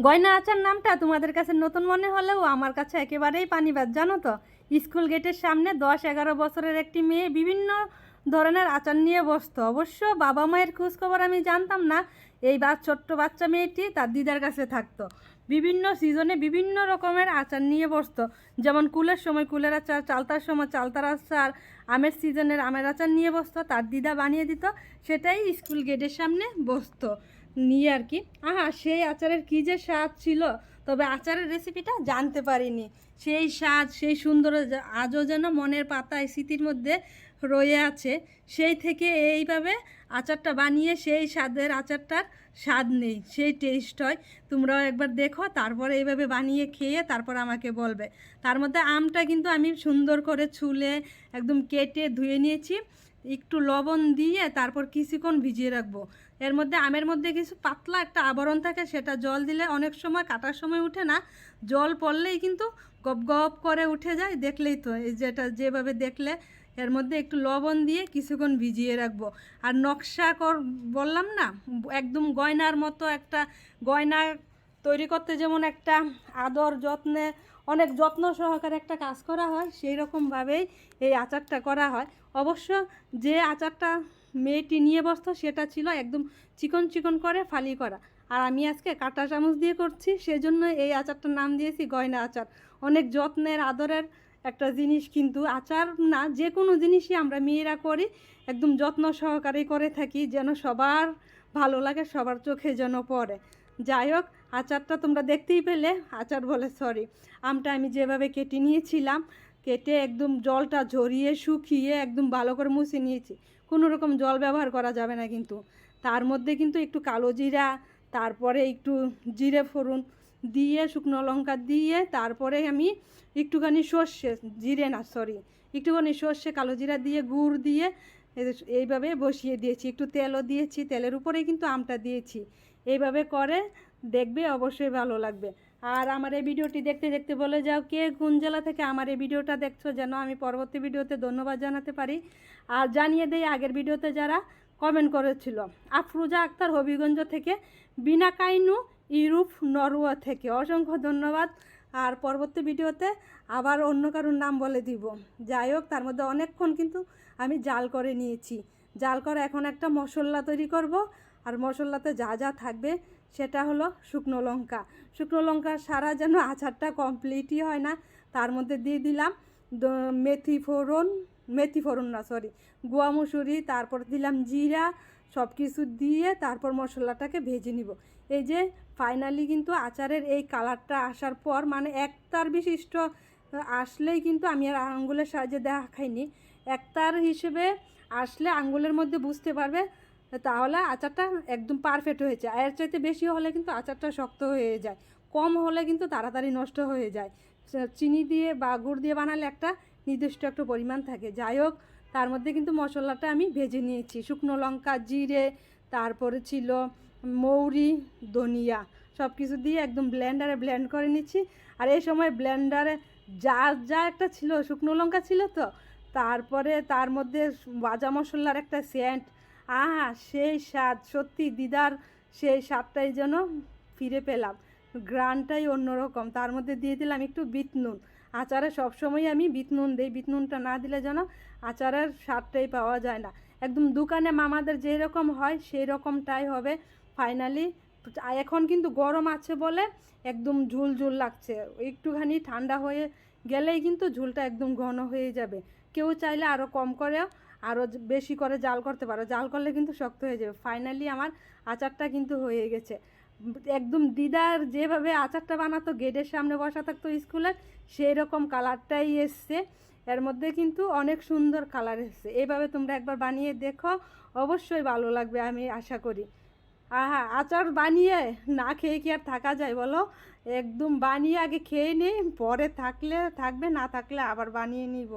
গয়না আচার নামটা তোমাদের কাছে নতুন মনে হলেও আমার কাছে একেবারেই পানিবাদ জানো তো? স্কুল গেটের সামনে দশ এগারো বছরের একটি মেয়ে বিভিন্ন ধরনের আচার নিয়ে বসতো। অবশ্য বাবা মায়ের খোঁজখবর আমি জানতাম না, এই বা, ছোট্ট বাচ্চা মেয়েটি তার দিদার কাছে থাকতো। বিভিন্ন সিজনে বিভিন্ন রকমের আচার নিয়ে বসতো। যেমন কুলের সময় কুলের আচার, চালতার সময় চালতার আচার, আমের সিজনের আমের আচার নিয়ে বসতো, তার দিদা বানিয়ে দিত, সেটাই স্কুল গেটের সামনে বসতো। নিয়ে আর কি। আহা, সেই আচারের কী যে স্বাদ ছিল, তবে আচারের রেসিপিটা জানতে পারিনি। সেই স্বাদ, সেই সুন্দর আজও যেন মনের পাতায় স্মৃতির মধ্যে রয়ে আছে, সেই থেকে এইভাবে আচারটা বানিয়ে সেই স্বাদের আচারটার স্বাদ নেই, সেই টেস্ট হয়। তোমরাও একবার দেখো, তারপরে এইভাবে বানিয়ে খেয়ে তারপর আমাকে বলবে। তার মধ্যে আমটা কিন্তু আমি সুন্দর করে ছুলে একদম কেটে ধুয়ে নিয়েছি। একটু লবণ দিয়ে তারপর কিছুক্ষণ ভিজিয়ে রাখব। এর মধ্যে আমের মধ্যে কিছু পাতলা একটা আবরণ থাকে, সেটা জল দিলে অনেক সময় কাটার সময় উঠে না। জল পড়লেই কিন্তু গপ গপ করে উঠে যায়, দেখলেই তো। এই যেটা যেভাবে দেখলে, এর মধ্যে একটু লবণ দিয়ে কিছুক্ষণ ভিজিয়ে রাখব। আর নকশা কর, বললাম না, একদম গয়নার মতো একটা গয়না তৈরি করতে যেমন একটা আদর যত্নে, অনেক যত্ন সহকারে একটা কাজ করা হয়, সেই রকমভাবেই এই আচারটা করা হয়। অবশ্য যে আচারটা মেয়েটি নিয়ে বসতো সেটা ছিল একদম চিকন চিকন করে ফালি করা। আর আমি আজকে কাঁটা চামচ দিয়ে করছি, সেজন্য এই আচারটার নাম দিয়েছি গয়না আচার। অনেক যত্নের, আদরের একটা জিনিস কিন্তু আচার না, যে কোনো জিনিসই আমরা মেয়েরা করি, একদম যত্ন সহকারে করে থাকি, যেন সবার ভালো লাগে, সবার চোখে যেন পড়ে। যাই হোক, আচারটা তোমরা দেখতেই পেলে। আচার বলে সরি আমটা আমি যেভাবে কেটে নিয়েছিলাম, কেটে একদম জলটা ঝরিয়ে, শুকিয়ে একদম ভালো করে মুছে নিয়েছি। কোনো রকম জল ব্যবহার করা যাবে না কিন্তু। তার মধ্যে কিন্তু একটু কালো জিরা, তারপরে একটু জিরে ফোড়ন দিয়ে, শুকনো লঙ্কা দিয়ে, তারপরে আমি একটুখানি সর্ষে, জিরে না সরি একটুখানি সর্ষে, কালো জিরা দিয়ে, গুড় দিয়ে এইভাবে বসিয়ে দিয়েছি, একটু তেলও দিয়েছি, তেলের উপরেই কিন্তু আমটা দিয়েছি। এইভাবে করে দেখবে অবশ্যই ভালো লাগবে। আর আমার এই ভিডিওটি দেখতে দেখতে বলে যাও কে কোন জেলা থেকে আমার এই ভিডিওটা দেখছ, যেন আমি পরবর্তী ভিডিওতে ধন্যবাদ জানাতে পারি। আর জানিয়ে দেই, আগের ভিডিওতে যারা কমেন্ট করেছিল, আফরুজা আক্তার হবিগঞ্জ থেকে বিনা কাইনু ইউরোপ, নরওয়া থেকে। অসংখ্য ধন্যবাদ। আর পরবর্তী ভিডিওতে আবার অন্য কারোর নাম বলে দিব। যাই হোক, তার মধ্যে অনেকক্ষণ কিন্তু আমি জাল করে নিয়েছি। জাল করে এখন একটা মশলা তৈরি করব। আর মশলাতে যা যা থাকবে সেটা হলো শুকনো লঙ্কা। শুকনো লঙ্কা সারা যেন আচারটা কমপ্লিটই হয় না, তার মধ্যে দিয়ে দিলাম মেথি ফোড়ন মেথি ফোড়ন না সরি গোয়া মুসুরি, তারপর দিলাম জিরা সব কিছু দিয়ে তারপর মশলাটাকে ভেজে নিব। এই যে ফাইনালি কিন্তু আচারের এই কালারটা আসার পর মানে একতার বিশিষ্ট আসলেই কিন্তু আমি আর আঙ্গুলের সাহায্যে দেখা দেখাইনি একতার হিসেবে আসলে আঙ্গুলের মধ্যে বুঝতে পারবে, তাহলে আচারটা একদম পারফেক্ট হয়েছে এর চাইতে বেশি হলে কিন্তু আচারটা শক্ত হয়ে যায়। কম হলে কিন্তু তাড়াতাড়ি নষ্ট হয়ে যায়। চিনি দিয়ে বা গুড় দিয়ে বানালে একটা নির্দিষ্ট একটা পরিমাণ থাকে। যাই হোক তার মধ্যে কিন্তু মশলাটা আমি ভেজে নিয়েছি। শুকনো লঙ্কা, জিরে, তারপরে ছিল মৌরি, ধনিয়া সব কিছু দিয়ে একদম ব্লেন্ডারে ব্লেন্ড করে নিচ্ছি। আর এই সময় ব্লেন্ডারে যা যা একটা ছিল, শুকনো লঙ্কা ছিল তো, তারপরে তার মধ্যে ভাজা মশলার একটা সেন্ট আহা, সেই স্বাদ, সত্যি দিদার সেই স্বাদটাই যেন ফিরে পেলাম। গ্রানটাই অন্যরকম। তার মধ্যে দিয়ে দিলাম একটু বিট নুন। আচারে সবসময় আমি বিট নুন দিই। বিট নুনটা না দিলে যেন আচারের স্বাদটাই পাওয়া যায় না। একদম দোকানে মামাদের যেই রকম হয় সেই রকমটাই হবে। ফাইনালি এখন কিন্তু গরম আছে বলে একদম ঝুল ঝুল লাগছে। একটুখানি ঠান্ডা হয়ে গেলেই কিন্তু ঝুলটা একদম ঘন হয়ে যাবে। কেউ চাইলে আরও কম করেও আরও বেশি করে জাল করতে পারো। জাল করলে কিন্তু শক্ত হয়ে যাবে। ফাইনালি আমার আচারটা কিন্তু হয়ে গেছে। একদম দিদার যেভাবে আচারটা বানাতো, গেটের সামনে বসা থাকতো স্কুলের সেই রকম কালারটাই এসছে। এর মধ্যে কিন্তু অনেক সুন্দর কালার এসছে। এইভাবে তোমরা একবার বানিয়ে দেখো, অবশ্যই ভালো লাগবে আমি আশা করি। আহা, আচার বানিয়ে না খেয়ে কি আর থাকা যায় বলো? একদম বানিয়ে আগে খেয়ে নিই পরে থাকলে, থাকবে, না থাকলে আবার বানিয়ে নিব।